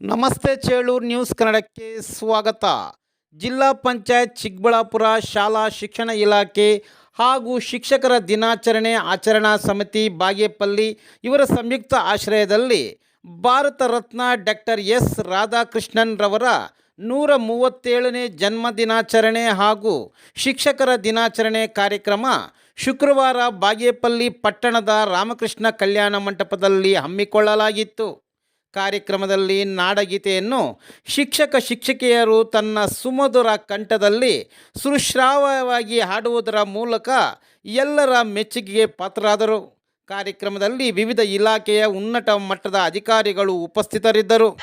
ನಮಸ್ತೆ ಚೇಳೂರು ನ್ಯೂಸ್ ಕನ್ನಡಕ್ಕೆ ಸ್ವಾಗತ. ಜಿಲ್ಲಾ ಪಂಚಾಯತ್ ಚಿಕ್ಕಬಳ್ಳಾಪುರ ಶಾಲಾ ಶಿಕ್ಷಣ ಇಲಾಖೆ ಹಾಗೂ ಶಿಕ್ಷಕರ ದಿನಾಚರಣೆ ಆಚರಣಾ ಸಮಿತಿ ಬಾಗೇಪಲ್ಲಿ ಇವರ ಸಂಯುಕ್ತ ಆಶ್ರಯದಲ್ಲಿ ಭಾರತ ರತ್ನ ಡಾಕ್ಟರ್ ಎಸ್ ರಾಧಾಕೃಷ್ಣನ್ ರವರ ನೂರ ಮೂವತ್ತೇಳನೇ ಜನ್ಮ ದಿನಾಚರಣೆ ಹಾಗೂ ಶಿಕ್ಷಕರ ದಿನಾಚರಣೆ ಕಾರ್ಯಕ್ರಮ ಶುಕ್ರವಾರ ಬಾಗೇಪಲ್ಲಿ ಪಟ್ಟಣದ ರಾಮಕೃಷ್ಣ ಕಲ್ಯಾಣ ಮಂಟಪದಲ್ಲಿ ಹಮ್ಮಿಕೊಳ್ಳಲಾಗಿತ್ತು. ಕಾರ್ಯಕ್ರಮದಲ್ಲಿ ನಾಡಗೀತೆಯನ್ನು ಶಿಕ್ಷಕ ಶಿಕ್ಷಕಿಯರು ತನ್ನ ಸುಮಧುರ ಕಂಠದಲ್ಲಿ ಸುಶ್ರಾವವಾಗಿ ಹಾಡುವುದರ ಮೂಲಕ ಎಲ್ಲರ ಮೆಚ್ಚುಗೆಗೆ ಪಾತ್ರರಾದರು. ಕಾರ್ಯಕ್ರಮದಲ್ಲಿ ವಿವಿಧ ಇಲಾಖೆಯ ಉನ್ನತ ಮಟ್ಟದ ಅಧಿಕಾರಿಗಳು ಉಪಸ್ಥಿತರಿದ್ದರು.